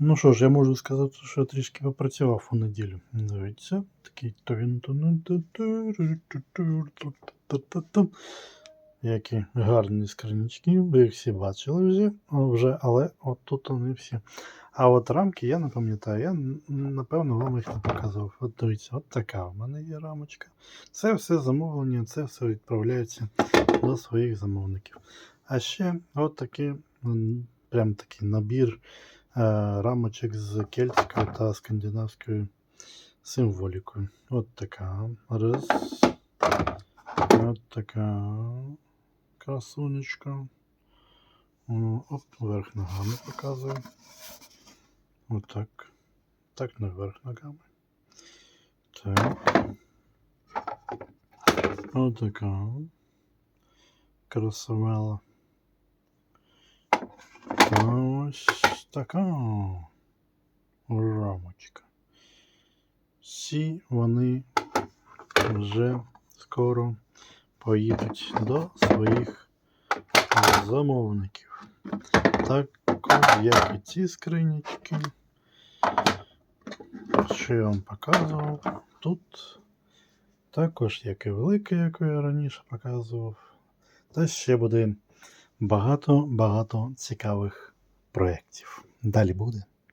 Ну що ж, я можу сказати, що я трішки попрацював у неділю. Дивіться, такий Які гарні скринічки, ви їх всі бачили вже, але от тут вони всі. А от рамки я не пам'ятаю, я напевно вам їх не показував. От дивіться, от така в мене є рамочка. Це все замовлення, це все відправляється до своїх замовників. А ще от такий, прям такий набір рамочок з кельтською та скандинавською символікою. От така. Раз. От така красунечка. Оп, вверх ногами показую. Отак. Так не вверх ногами. Так. Отака. Красавела. Ось така рамочка. Всі вони вже скоро поїдуть до своїх замовників. Так як і ці скринічки, що я вам показував, тут також, як і велика, яку я раніше показував, та ще буде багато-багато цікавих проєктів. Далі буде.